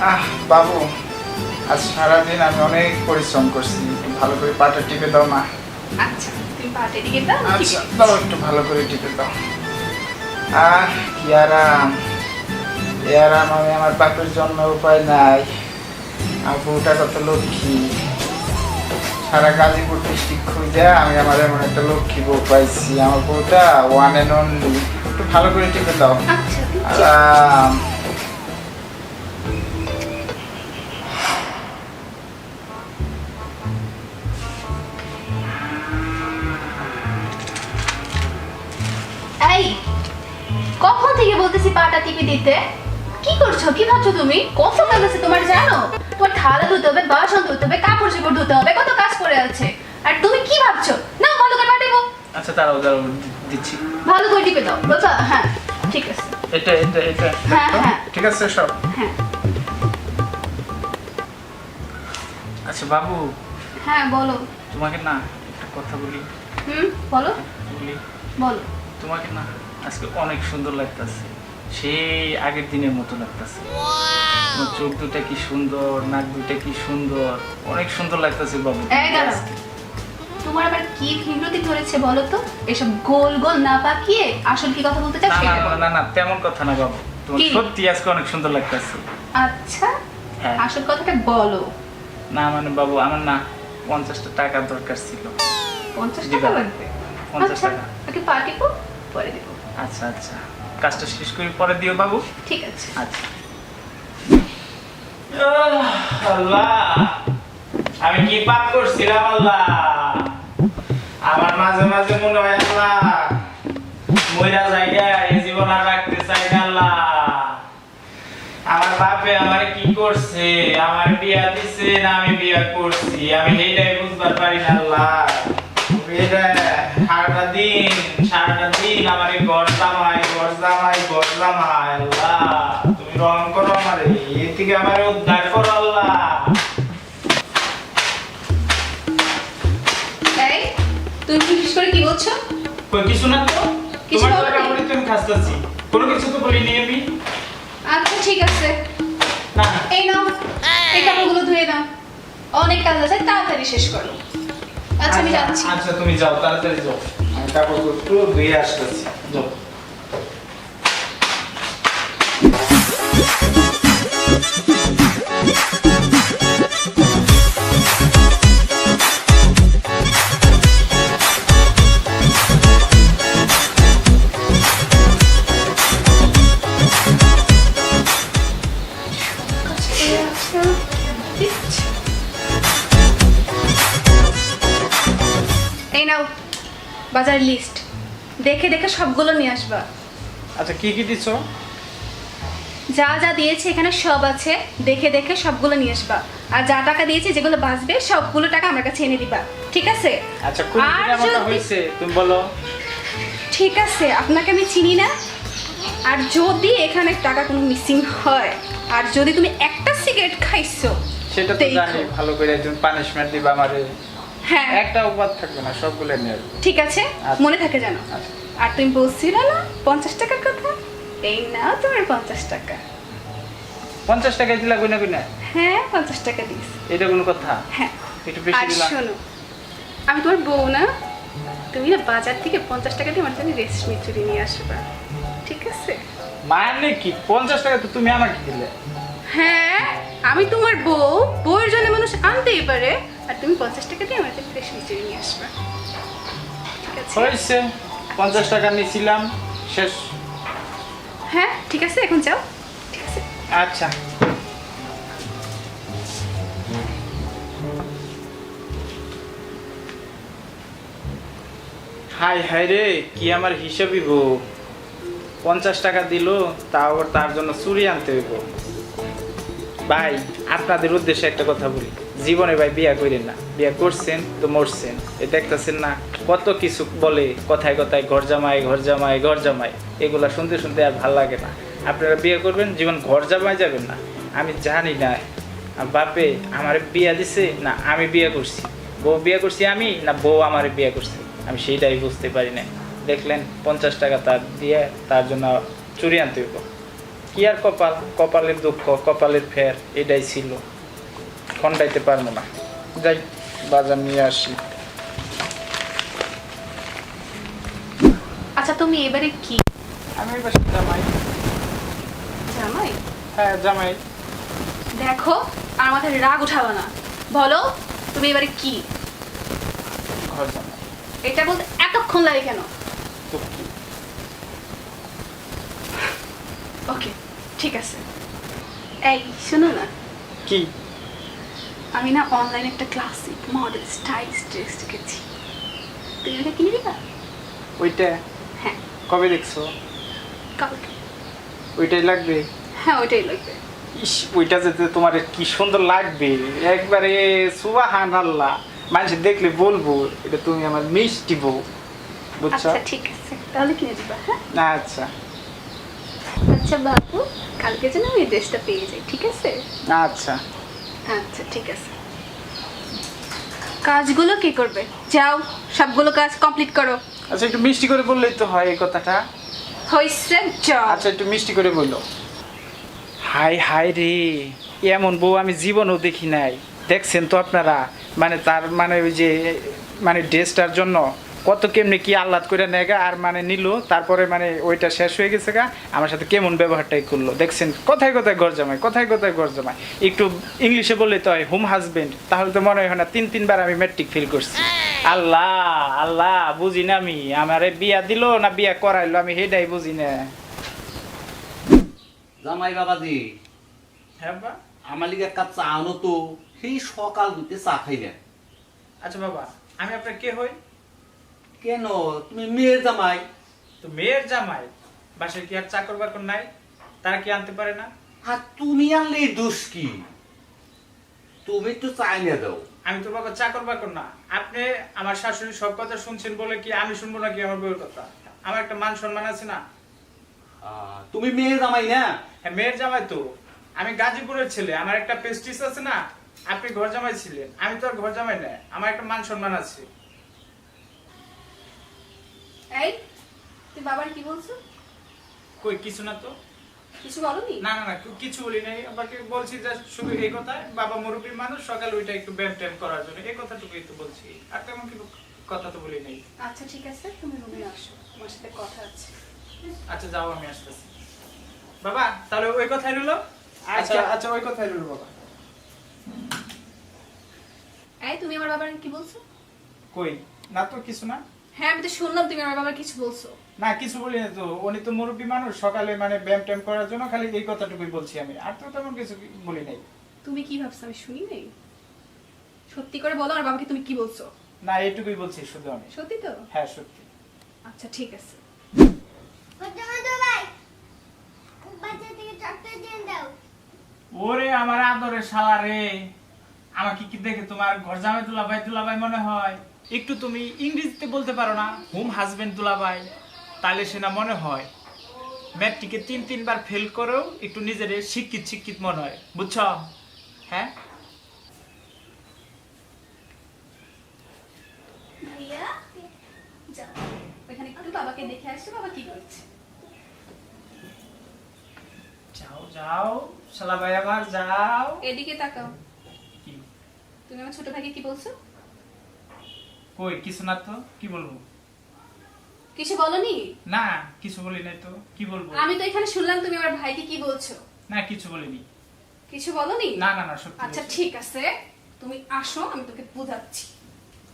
আহ বাবু আজ সারাদিন আমি অনেক পরিশ্রম করছি। একটু ভালো করে পাটা টিপে দাও না আচ্ছা তুমি পাটে দিকে দাও আমি আচ্ছা দাও একটু ভালো করে টিপে দাও। আহ কি আরাম। এ আরাম আমি আমার বাপের জন্য উপায় নাই। আমার বউটা কত লক্ষ্মী। সারা গাজীপুর ডিস্ট্রিক্ট খুঁজে আমি আমার এমন একটা লক্ষ্মী বউ পাইছি। আমার বউটা ওয়ান অ্যান্ড অনলি একটু ভালো করে টিপে দাও। আচ্ছা। আরাম। বলতেছি পাটা টিপে দিতে। কি করছ? কি ভাবছ তুমি? কত কাজ আছে তোমার জানো? তোমার থালা ধুতে হবে বাসন ধুতে হবে কাপড় চোপড় ধুতে হবে কত কাজ করে আছে। আর তুমি কি ভাবছ? না ভালো করে পাঠাবো আচ্ছা দাঁড়াও দাঁড়াও দিচ্ছি। ভালো করে টিপে দাও। বলছো হ্যাঁ ঠিক আছে। এটা এটা এটা। হ্যাঁ, হ্যাঁ। ঠিক আছে সব। হ্যাঁ। আচ্ছা বাবু। হ্যাঁ বলো। তোমাকে না একটা কথা বলি। হুম বলো। বলি। বলো। তোমাকে না আজকে অনেক সুন্দর লাগতেছে। সেই আগের দিনের মতো লাগতেছে। চোখ দুটা কি সুন্দর নাক দুটা কি সুন্দর অনেক সুন্দর লাগতেছে বাবু। তোমার আবার কি বিরতি ধরেছে বলো তো? এসব গোল গোল না পাকিয়ে আসল কি কথা বলতে চাও না না তেমন কথা না বাবু। তোমার সত্যি আজকে অনেক সুন্দর লাগতেছে। আচ্ছা হ্যাঁ। আসল কথাটা বলো। না মানে বাবু আমার না পঞ্চাশটা টাকার দরকার ছিল। পঞ্চাশ টাকা লাগবে? পঞ্চাশ আচ্ছা টাকা। ওকে পাঠিয়ে পরে দেবো। আচ্ছা আচ্ছা। কাজটা শেষ করে পরে দিও বাবু। ঠিক আছে। আচ্ছা। আল্লাহ। আমি কি পাপ করছিলাম আল্লাহ? আমার মাঝে মাঝে মনে হয় আল্লাহ মইরা জায়গা এই জীবন আর রাখতে চাই না আল্লাহ। আমার বাপে আমার কি করছে? আমার বিয়া দিছে না আমি বিয়া করছি? আমি এইটাই বুঝবার পারি না আল্লাহ। এটা সারাটা দিন সারাটা দিন আমার ঘর জামাই জামাই জামাই আল্লাহ। তুমি রং করো আমার এর থেকে আমার উদ্ধার করো আল্লাহ। এই তুমি বিশেষ করে কি বলছো? কই কিছু না তো। তোমার বলোনি? টাকা তুমি খাসতাছি। কোনো কিছু তো বলিনি আমি। আচ্ছা ঠিক আছে। না এই নাও এই কাপড়গুলো ধুয়ে নাও। অনেক কাজ আছে তাড়াতাড়ি শেষ করো। আচ্ছা আমি যাচ্ছি। আচ্ছা তুমি যাও তাড়াতাড়ি যাও। আমি কাপড় একটু ধুয়ে আসতেছি। যাও। এই নাও বাজার লিস্ট দেখে দেখে সবগুলো নিয়ে আসবা। আচ্ছা কি কি দিছো যা যা দিয়েছে এখানে সব আছে। দেখে দেখে সবগুলো নিয়ে আসবা। আর যা টাকা দিয়েছে যেগুলো বাঁচবে সবগুলো টাকা আমার কাছে এনে দিবা। ঠিক আছে? আচ্ছা কোন এমনটা হয়েছে তুমি বলো। ঠিক আছে আপনাকে আমি চিনি না। আর যদি এখানে টাকা কোনো মিসিং হয় আর যদি তুমি একটা সিগারেট খাইছো সেটা তো জানি ভালো করে তুমি পানিশমেন্ট দিবা আমারে। হ্যাঁ। একটা উপাদ থাকবে না সবগুলো নিয়ে ঠিক আছে আচ্ছা। মনে থাকে জানো আচ্ছা। আর তুমি বলছিলে না পঞ্চাশ টাকার কথা? এই নাও তোমার পঞ্চাশ টাকা। পঞ্চাশ টাকা দিলা কইনা কইনা হ্যাঁ পঞ্চাশ টাকা দিস। এটা কোনো কথা? হ্যাঁ। একটু বেশি দিলাম। শোনো আমি তোমার বউ না তুমি না বাজার থেকে পঞ্চাশ টাকা দিয়ে আমার জন্য রেশমি চুরি নিয়ে আসবা। ঠিক আছে? মানে কি পঞ্চাশ টাকা তো তুমি আমাকে দিলে। হ্যাঁ আমি তোমার বউ বউয়ের জন্য মানুষ আনতেই পারে। আর তুমি পঞ্চাশ টাকা দিয়ে জন্য রেশমি চুরি নিয়ে আসবা। হয়েছে। পঞ্চাশ টাকা নিয়েছিলাম শেষ। হ্যাঁ ঠিক আছে এখন যাও। ঠিক আছে। আচ্ছা। হাই হাই রে কি আমার হিসাবই গো? পঞ্চাশ টাকা দিল তাও আবার তার জন্য চুরি আনতে হইব। ভাই আপনাদের উদ্দেশ্যে একটা কথা বলি। জীবনে ভাই বিয়া করেন না। বিয়া করছেন তো মরছেন। এ দেখতেছেন না কত কিছু বলে, কথায় কথায় ঘর জামাই ঘর জামাই ঘর জামাই এগুলা শুনতে শুনতে আর ভালো লাগে না। আপনারা বিয়ে করবেন, জীবন ঘর জামাই যাবেন না। আমি জানি না, বাপে আমার বিয়া দিছে না আমি বিয়ে করছি। বউ বিয়ে করছি আমি না বউ আমার বিয়ে করছে? আমি সেইটাই বুঝতে পারি না দেখলেন পঞ্চাশ টাকা তার দিয়ে তার জন্য চুরি আনতে হইব। কি আর কপাল? কপালের দুঃখ, কপালের ফের, এটাই ছিল। খন্ডাইতে পারব না। যাই বাজার নিয়ে আসি। আচ্ছা তুমি এবারে কি? আমি এবার জামাই। জামাই? হ্যাঁ জামাই। দেখো আর মাথায় রাগ উঠাবে না। বলো তুমি এবারে কি? ঘর জামাই। এটা বলতে এতক্ষণ লাগে কেন? তো কি? ওকে ঠিক আছে। এই শোনো না। কি? আমি না অনলাইনে একটা ক্লাসিক মডেল স্টাইল ড্রেস দেখেছি। তুমি এটা কিনে দিবা? ওইটা? হ্যাঁ। কবে দেখছ? কালকে। ওইটাই লাগবে? হ্যাঁ ওইটাই লাগবে। ইস ওইটা যেতে তোমার কি সুন্দর লাগবে। একবারে সুবাহান আল্লাহ। মানুষ দেখলে বলব এটা তুমি আমার মিষ্টি বউ। বুঝছ? আচ্ছা ঠিক আছে। তাহলে কিনে দিবা হ্যাঁ? না আচ্ছা। আচ্ছা বাবু কালকে যেন আমি ড্রেসটা পেয়ে যাই ঠিক আছে? আচ্ছা। আচ্ছা ঠিক আছে। কাজগুলো কি করবে? যাও সবগুলো কাজ কমপ্লিট করো। আচ্ছা একটু মিষ্টি করে বললেই তো হয় এই কথাটা। হয়েছে যাও আচ্ছা একটু মিষ্টি করে বলল হাই হাই রে এমন বউ আমি জীবনও দেখি নাই। দেখছেন তো আপনারা? মানে তার মানে ওই যে মানে ড্রেসটার জন্য। কত কেমনি কি আহ্লাদ করে নেগা আর মানে নিল তারপরে মানে ওইটা শেষ হয়ে গেছে গা আমার সাথে কেমন ব্যবহারটাই করল। দেখছেন কোথায় কোথায় ঘর জামাই কোথায় কোথায় ঘর জামাই একটু ইংলিশে বললে তো হয় হোম হাজবেন্ড তাহলে তো মনে হয় না তিন তিনবার আমি ম্যাট্রিক ফেল করছি। আল্লাহ আল্লাহ বুঝি না আমি আমারে বিয়া দিল না বিয়া করাইলো আমি হেডাই বুঝি না। জামাই বাবাজি। হ্যাঁ বা আমার লিগে একটা চা আনো তো সেই সকাল দুতে চা খাইলেন আচ্ছা বাবা আমি আপনার কে হই? কেন? তুমি মেয়ের জামাই। তো মেয়ের জামাই? বাসায় কি আর চাকর বাকর নাই? তারা কি আনতে পারে না? আর তুমি আনলে দোষ কি? তুমি একটু চাই নিয়ে দাও। আমি তো বাবা চাকর বাকর না। আপনি আমার শাশুড়ি সব কথা শুনছেন বলে কি আমি শুনব নাকি আমার বউয়ের কথা? আমার একটা মান সম্মান আছে না? তুমি মেয়ের জামাই না? হ্যাঁ মেয়ের জামাই তো। আমি গাজীপুরের ছেলে আমার একটা পেস্টিস আছে না? আপনি ঘর জামাই ছিলেন। আমি তো আর ঘর জামাই না আমার একটা মান সম্মান আছে। এই তুই বাবার কি বলছো? কই কিছু না তো। কিছু বলনি? না না না কিছু বলি নাই। আমাকে বলছি যে শুধু এই কথায় বাবা মুরব্বী মানুষ সকালে ওইটা একটু ব্যায়াম ট্যাম করার জন্য। এই কথাটুকুই তো বলছি। আর তেমন কিছু কথা তো বলি নাই। আচ্ছা ঠিক আছে তুমি রুমে আসো। তোমার সাথে কথা আছে। আচ্ছা যাও আমি আসতেছি। বাবা তাহলে ওই কথাই রইল? আচ্ছা। আচ্ছা ওই কথাই রইল বাবা। এই তুমি আমার বাবার কি বলছো? কই? না তো কিছু না। হ্যাঁ আমি তো শুনলাম তুমি আমার বাবার কিছু বলছো। না কিছু বলি না তো। উনি তো মুরব্বী মানুষ সকালে মানে ব্যায়াম ট্যাম করার জন্য খালি এই কথাটুকুই বলছি আমি। আর তো তেমন কিছু বলি নাই। তুমি কি ভাবছ? আমি শুনি নাই? সত্যি করে বলো আমার বাবাকে তুমি কি বলছো? না এইটুকুই বলছি শুধু আমি। সত্যি তো? হ্যাঁ সত্যি। আচ্ছা ঠিক আছে। ওরে আমার আদরের শালা রে। আমাকে কি দেখে তোমার ঘর জামাই দুলাভাই দুলাভাই মনে হয়? একটু তুমি ইংরেজিতে বলতে পারো না হোম হাজবেন্ড দুলাভাই। তাহলে সে না মনে হয় ম্যাট্রিকে তিন তিনবার ফেল করেও একটু নিজের শিক্ষিত শিক্ষিত মনে হয়। বুঝছ? হ্যাঁ? বাবাকে দেখে আসো বাবা কি করছে? যাও যাও শালা ভাই আমার যাও। এদিকে তাকাও। তুমি আমার ছোট ভাইকে কি বলছো? কই কিছু না তো? কি বলব? কিছু বলনি? না কিছু বলি নাই তো। কি বলব? আমি তো এখানে শুনলাম তুমি আমার ভাইকে কি বলছো। না কিছু বলিনি। কিছু বলনি? না না না সত্যি আচ্ছা ঠিক আছে। তুমি আসো আমি তোকে বুঝাচ্ছি।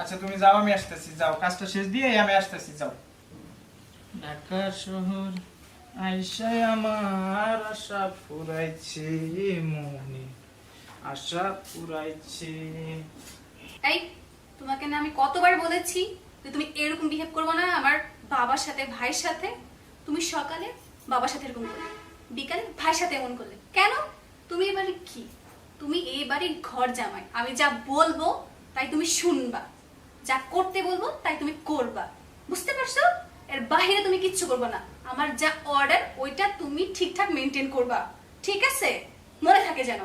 আচ্ছা তুমি যাও আমি আসতেছি যাও। কাজটা শেষ দিয়ে আমি আসতেছি যাও। ঢাকা শহর আইসায় আমার আশা ফুরাইছে মনে। আশা ফুরাইছে। এই না আমি কতবার বলেছি যে তুমি এরকম বিহেভ করব না আমার বাবার সাথে ভাইয়ের সাথে। তুমি সকালে বাবার সাথে এরকম করলে বিকালে ভাইয়ের সাথে এমন করলে। কেন? তুমি এবারে কি? তুমি এবারে ঘর জামাই। আমি যা বলব তাই তুমি শুনবা। যা করতে বলব তাই তুমি করবা। বুঝতে পারছ? এর বাইরে তুমি কিচ্ছু করবে না। আমার যা অর্ডার ওইটা তুমি ঠিকঠাক মেনটেন করবা। ঠিক আছে? মনে থাকে যেন।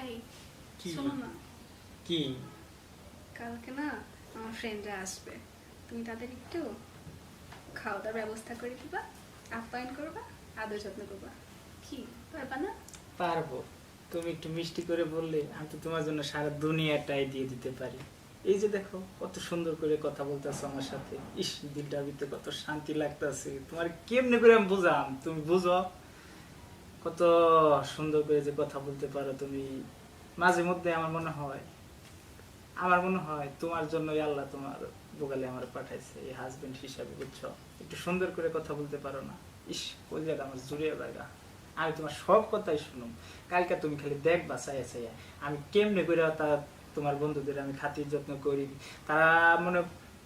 এই কি? কি? কালকে না আমার ফ্রেন্ডরা আসবে। তুমি তাদের একটু খাওয়া দাওয়ার ব্যবস্থা করে দিবা আপ্যায়ন করবা আদর যত্ন করবা। কি? পারবা না? পারব। তুমি একটু মিষ্টি করে বললে আমি তো তোমার জন্য সারা দুনিয়াটাই দিয়ে দিতে পারি। এই যে দেখো কত সুন্দর করে কথা বলতেছো আমার সাথে। ইস দিলটার ভিতরে কত শান্তি লাগতেছে। তোমার কেমনে করে আমি বুঝাম? তুমি বুঝো? কত সুন্দর করে যে কথা বলতে পারো তুমি। মাঝে মধ্যে আমার মনে হয় আমার মনে হয় তোমার জন্যই আল্লাহ তোমার বোগালে আমার পাঠাইছে এই হাজবেন্ড হিসাবে বুঝছ? একটু সুন্দর করে কথা বলতে পারো না। ইস কলিজাটা আমার জুড়িয়ে লাগা আমি তোমার সব কথাই শুনুম। কালকে তুমি খালি দেখবা চাইয়া চাইয়া আমি কেমনে করে তা তোমার বন্ধুদের আমি খাতির যত্ন করি। তারা মনে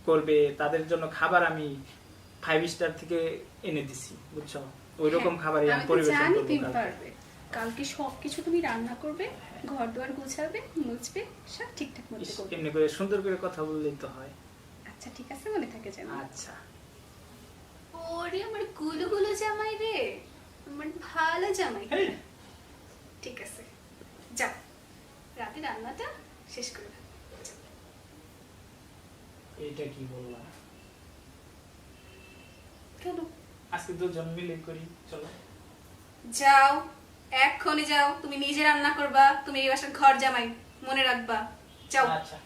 করবে তাদের জন্য খাবার আমি ফাইভ স্টার থেকে এনে দিছি বুঝছ? ওই রকম খাবারই আমি হ্যাঁ, আমি তো পরিবেশন করব কালকে। সব কিছু তুমি রান্না করবে ঘর দুয়ার গুছাবে মুছবে সব ঠিকঠাক মতো করবে। এমনি করে সুন্দর করে কথা বললেই তো হয়। আচ্ছা ঠিক আছে মনে থাকে যেন। আচ্ছা। ওরে আমারগুলো গুলো জামাই রে আমার ভালো জামাই। ঠিক আছে যা রাতে রান্নাটা শেষ করে। এইটা কি বললাম? কেন আজকে দুজন মিলে করি চলো। যাও। এক্ষুনি যাও তুমি নিজে রান্না করবা তুমি এই বাসার ঘর জামাই মনে রাখবা। যাও। আচ্ছা।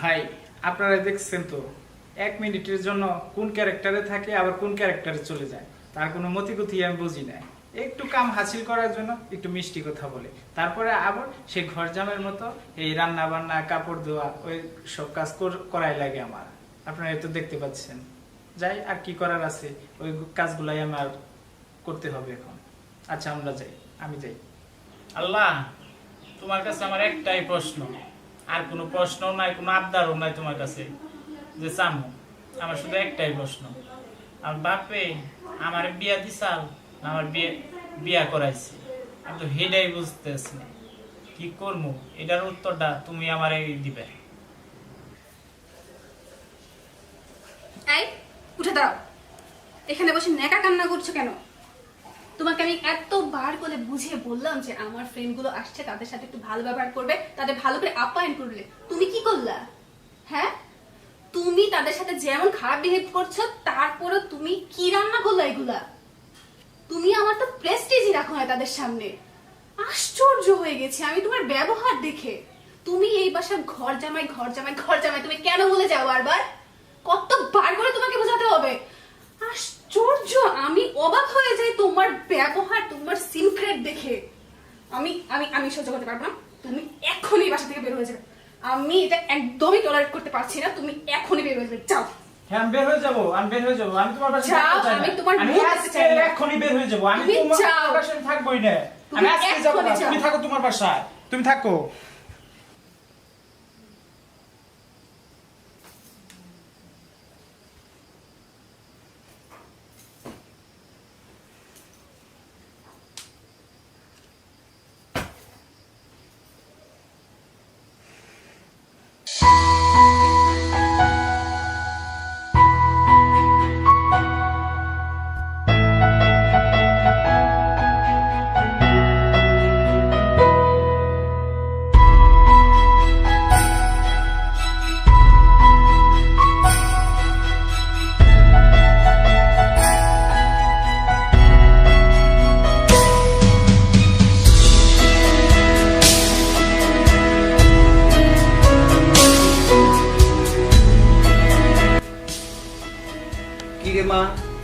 ভাই আপনারা দেখছেন তো এক মিনিটের জন্য কোন ক্যারেক্টারে থাকে আবার কোন ক্যারেক্টারে চলে যায়। তার কোনো মতিগতি আমি বুঝি না একটু কাম হাসিল করার জন্য একটু মিষ্টি কথা বলে। তারপরে আবার সে ঘর জামের মতো এই রান্না বান্না কাপড় ধোয়া, ওই সব কাজ করাই লাগে আমার। আপনারা তো দেখতে পাচ্ছেন। যাই, আর কি করার আছে? ওই কাজগুলাই আমার করতে হবে এখন। আচ্ছা আমরা যাই। আমি যাই। আল্লাহ, তোমার কাছে আমার একটাই প্রশ্ন। আর কোনো প্রশ্ন নাই, কোনো আবদারও নাই তোমার কাছে। যে চামো, আমার শুধু একটাই প্রশ্ন। আমার বাপে আমার বিয়া দিছাল না আমার বিয়ে, বিয়া করাইছে। আমি হেডাই বুঝতেছি না। কি করব এটার উত্তরটা তুমি আমার দিবে। এই, উঠে দাঁড়াও। এখানে বসে নেকা কান্না করছ কেন? তোমাকে আমি এতবার করে বুঝিয়ে বললাম যে আমার ফ্রেন্ডগুলো আসছে, তাদের সাথে একটু ভালো ব্যবহার করবে, তাদের ভালো করে আপ্যায়ন করলে তুমি কি করলা? হ্যাঁ? তুমি তাদের সাথে যেমন খারাপ বিহেভ করছ, তারপরেও তুমি কি রান্না করলা এগুলা? তুমি আমার তো প্রেস্টিজই রাখো না তাদের সামনে। আশ্চর্য হয়ে গেছে আমি তোমার ব্যবহার দেখে। তুমি এই বাসার ঘর জামাই ঘর জামাই ঘর জামাই তুমি কেন বলে যাও বারবার? কতবার করে তোমাকে বোঝাতে হবে? আশ্চর্য, আমি অবাক হয়ে যাই তোমার ব্যবহার, তোমার সিনক্রেট দেখে। আমি আমি আমি সহ্য করতে পারব না। তুমি এখনই বাসা থেকে বের হয়ে যাবে। আমি এটা একদমই টলারেট করতে পারছি না। তুমি এখনই বের হয়ে যাবে। যাও। হ্যাঁ বের হয়ে যাব আমি বের হয়ে যাব। আমি তোমার। আমি তোমার মুখ দেখতে বের হয়ে যাব। আমি তোমার না। তুমি আমি আজকে যাব না। এক্ষুনি যাও। তুমি থাকো তোমার বাসায়। তুমি থাকো।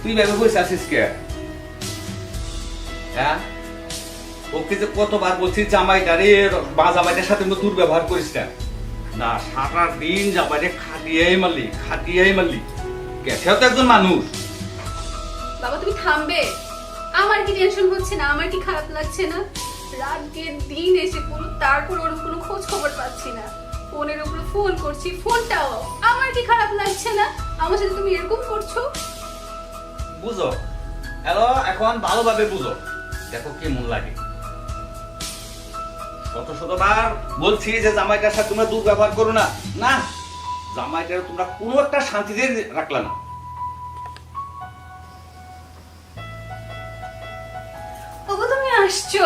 তুই ভেবে বসে আছিস কে? হ্যাঁ? ওকে যে কতবার বলছিস জামাইটারে বা জামাইটার সাথে মতো দুর্ব্যবহার করিস না। না সারা দিন জামাইরে খাটিয়েই মারলি খাটিয়েই মারলি। কে সেও তো একজন মানুষ। বাবা, তুমি থামবে। আমার কি টেনশন হচ্ছে না? আমার কি খারাপ লাগছে না? রাত দিন এসে পুরো তারপর ওর কোনো খোঁজ খবর পাচ্ছি না। ফোনের উপরে ফোন করছি ফোনটাও আমার কি খারাপ লাগছে না? আমার সাথে তুমি এরকম করছ? বুঝো। হ্যালো এখন ভালোভাবে বুঝো। দেখো কেমন লাগে। শত শতবার বলছি যে জামাইটার সাথে তোমরা দুর্ব্যবহার করো না। না জামাইটার তোমরা কোনো একটা শান্তিতে রাখলা না। ওগো তুমি আসছো।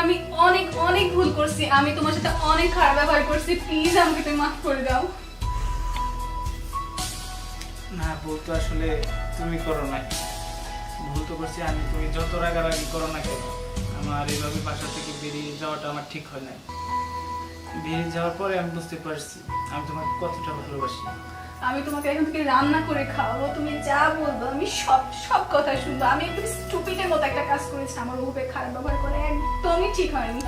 আমি অনেক অনেক ভুল করছি। আমি তোমার সাথে অনেক খারাপ ব্যবহার করছি। প্লিজ আমাকে তুমি মাফ করে দাও। না বলতো আসলে তুমি করো নাই। ভুল তো করছি আমি, তুমি যত রাগারাগি করো না কেন, আমার এইভাবে বাসা থেকে বেরিয়ে যাওয়াটা আমার ঠিক হয় নাই। বেরিয়ে যাওয়ার পরে আমি বুঝতে পারছি, আমি তোমাকে কতটা ভালোবাসি। আমি তোমাকে এখন থেকে রান্না করে খাওয়াবো, তুমি যা বলব আমি সব সব কথা শুনব। আমি একদম স্টুপিডের মতো একটা কাজ করেছি, আমার উপরে খারাপ ব্যবহার করে একদমই ঠিক হয়নি।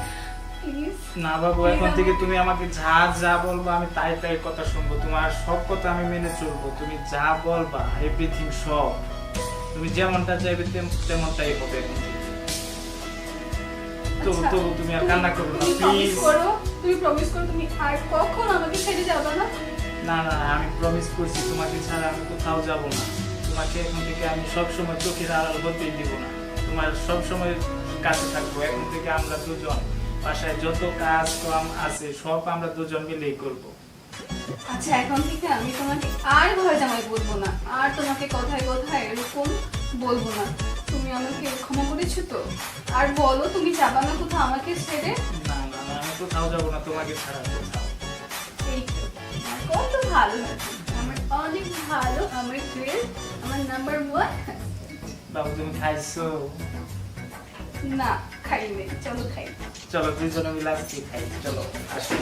না বাবু এখন থেকে তুমি আমাকে যা যা বলব আমি তাই তাই কথা শুনব। তোমার সব কথা আমি মেনে চলবো। তুমি যা বলবা এভরিথিং সব। তুমি যেমনটা চাইবে তেমনটাই হবে। এখন তবু আচ্ছা, তবু তুমি আর কান্না করো না প্লিজ তুমি প্রমিস করো তুমি আর কখন আমাকে ছেড়ে যাবে না? না না আমি প্রমিস করছি তোমাকে ছাড়া আমি কোথাও যাব না। তোমাকে এখন থেকে আমি সব সময় চোখের আড়াল হতেই দিব না। তোমার সব সময় কাছে থাকব এখন থেকে আমরা দুজন। বাসায় যত কাজ কাম আছে সব আমরা দুজন মিলেই করব। আচ্ছা এখন থেকে আমি তোমাকে আর ঘরে জামাই বলব না। আর তোমাকে কথায় কথায় এরকম বলব না। তুমি আমাকে ক্ষমা করেছ তো? আর বলো তুমি যাবা না কোথাও আমাকে ছেড়ে? না না না, আমি কোথাও যাব না তোমাকে ছাড়া কোথাও। এই তো। আমার কত ভালো লাগে। আমার অনেক ভালো আমার ফ্রেন্ড আমার নাম্বার ওয়ান বাবু তুমি খাইছো? না খাইনি। চলো খাই। চলো দুইজনে মিলে আজকে খাই চলো আসো!